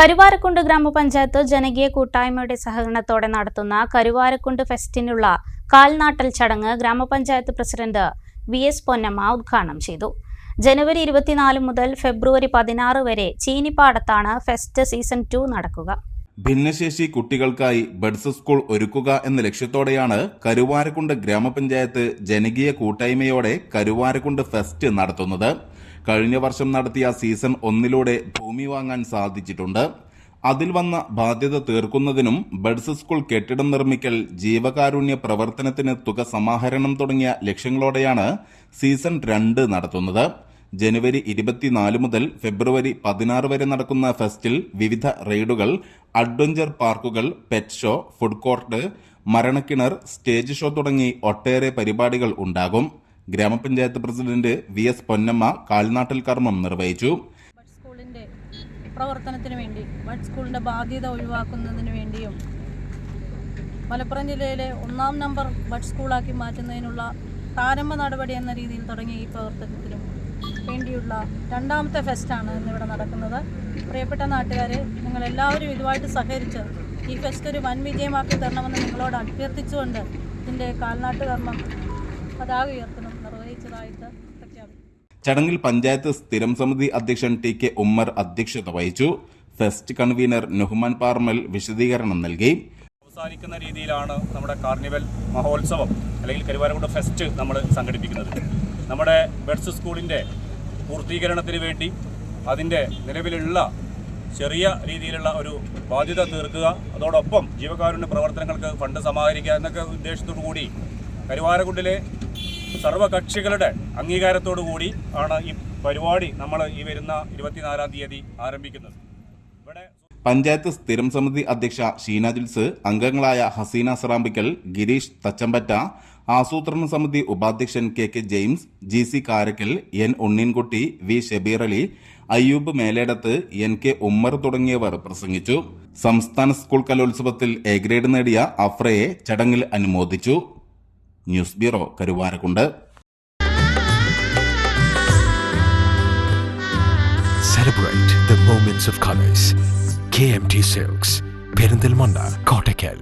കരുവാരക്കുണ്ട് ഗ്രാമപഞ്ചായത്ത് ജനകീയ കൂട്ടായ്മയുടെ സഹകരണത്തോടെ നടത്തുന്ന കരുവാരക്കുണ്ട് ഫെസ്റ്റിനുള്ള കാൽനാട്ടൽ ചടങ്ങ് ഗ്രാമപഞ്ചായത്ത് പ്രസിഡന്റ് വി എസ് പൊന്നമ്മ ഉദ്ഘാടനം ചെയ്തു. ജനുവരി ഇരുപത്തിനാല് മുതൽ ഫെബ്രുവരി പതിനാറ് വരെ ചീനിപ്പാടത്താണ് ഫെസ്റ്റ് സീസൺ ടു നടക്കുക. ഭിന്നശേഷി കുട്ടികൾക്കായി ബഡ്സ് സ്കൂൾ ഒരുക്കുക എന്ന ലക്ഷ്യത്തോടെയാണ് കരുവാരക്കുണ്ട് ഗ്രാമപഞ്ചായത്ത് ജനകീയ കൂട്ടായ്മയോടെ കരുവാരക്കുണ്ട് ഫെസ്റ്റ് നടത്തുന്നത്. കഴിഞ്ഞ വർഷം നടത്തിയ സീസൺ ഒന്നിലൂടെ ഭൂമി വാങ്ങാൻ സാധിച്ചിട്ടുണ്ട്. അതിൽ വന്ന ബാധ്യത തീർക്കുന്നതിനും ബഡ്സ് സ്കൂൾ കെട്ടിടം നിർമ്മിക്കൽ ജീവകാരുണ്യ പ്രവർത്തനത്തിന് തുക സമാഹരണം തുടങ്ങിയ ലക്ഷ്യങ്ങളോടെയാണ് സീസൺ രണ്ട് നടത്തുന്നത്. ജനുവരി ഇരുപത്തിനാല് മുതൽ ഫെബ്രുവരി പതിനാറ് വരെ നടക്കുന്ന ഫെസ്റ്റിൽ വിവിധ റൈഡുകൾ അഡ്വഞ്ചർ പാർക്കുകൾ പെറ്റ് ഷോ ഫുഡ് കോർട്ട് മരണക്കിണർ സ്റ്റേജ് ഷോ തുടങ്ങി ഒട്ടേറെ പരിപാടികൾ ഉണ്ടാകും. ഗ്രാമപഞ്ചായത്ത് പ്രസിഡന്റ് വി എസ് പൊന്നമ്മ കാൽനാട്ടൽ കർമ്മം നിർവഹിച്ചു. സ്കൂളിന്റെ പ്രവർത്തനത്തിന് വേണ്ടി ബഡ് സ്കൂളിന്റെ ബാധ്യത ഒഴിവാക്കുന്നതിന് വേണ്ടിയും മലപ്പുറം ജില്ലയിലെ ഒന്നാം നമ്പർ ബഡ് സ്കൂളാക്കി മാറ്റുന്നതിനുള്ള പ്രാരംഭ നടപടി എന്ന രീതിയിൽ തുടങ്ങിയ ഈ പ്രവർത്തനത്തിനും വേണ്ടിയുള്ള രണ്ടാമത്തെ ഫെസ്റ്റാണ് ഇന്നിവിടെ നടക്കുന്നത്. പ്രിയപ്പെട്ട നാട്ടുകാരെ നിങ്ങൾ എല്ലാവരും ഇതുമായിട്ട് സഹകരിച്ച് ഈ ഫെസ്റ്റ് ഒരു വൻ വിജയമാക്കി തരണമെന്ന് നിങ്ങളോട് അഭ്യർത്ഥിച്ചുകൊണ്ട് ഇതിന്റെ കാൽനാട്ട് കർമ്മം പതാക ഉയർത്തണം നിർവഹിച്ചതായിട്ട് ചടങ്ങിൽ പഞ്ചായത്ത് സ്ഥിരം സമിതി അധ്യക്ഷൻ ടി കെ ഉമ്മർ അധ്യക്ഷത വഹിച്ചു. ഫെസ്റ്റ് കൺവീനർ നുഹ്മാൻ പാർമൽ വിശദീകരണം നൽകി. അവസാനിക്കുന്ന രീതിയിലാണ് നമ്മുടെ കാർണിവൽ മഹോത്സവം അല്ലെങ്കിൽ കരുവാരക്കുണ്ട് ഫെസ്റ്റ് നമ്മൾ സംഘടിപ്പിക്കുന്നത്. നമ്മുടെ ബെഡ്സ് സ്കൂളിന്റെ പൂർത്തീകരണത്തിന് വേണ്ടി അതിന്റെ നിലവിലുള്ള ചെറിയ രീതിയിലുള്ള ഒരു ബാധ്യത തീർക്കുക അതോടൊപ്പം ജീവകാരുണ്യ പ്രവർത്തനങ്ങൾക്ക് ഫണ്ട് സമാഹരിക്കുക എന്നൊക്കെ ഉദ്ദേശത്തോടു കൂടി കരുവാരക്കുണ്ടിലെ സർവകക്ഷികളുടെ അംഗീകാരത്തോടു കൂടി ആണ് ഈ പരിപാടി നമ്മൾ ഈ വരുന്ന ഇരുപത്തിനാലാം തീയതി ആരംഭിക്കുന്നത്. ഇവിടെ പഞ്ചായത്ത് സ്ഥിരം സമിതി അധ്യക്ഷ ഷീന ജുൽസ് അംഗങ്ങളായ ഹസീന സറാമ്പിക്കൽ ഗിരീഷ് തച്ചമ്പറ്റ ആസൂത്രണ സമിതി ഉപാധ്യക്ഷൻ K K James G C Karakkal N Unneenkutty V Shabeer Ali Ayyub Meledath N K Ummer തുടങ്ങിയവർ പ്രസംഗിച്ചു. സംസ്ഥാന സ്കൂൾ കലോത്സവത്തിൽ എ ഗ്രേഡ് നേടിയ അഫ്രയെ ചടങ്ങിൽ അനുമോദിച്ചു. News bureau Karuvarakundu Celebrate the moments of colors. KMT Silks, Perindalmanda, Kottakkal.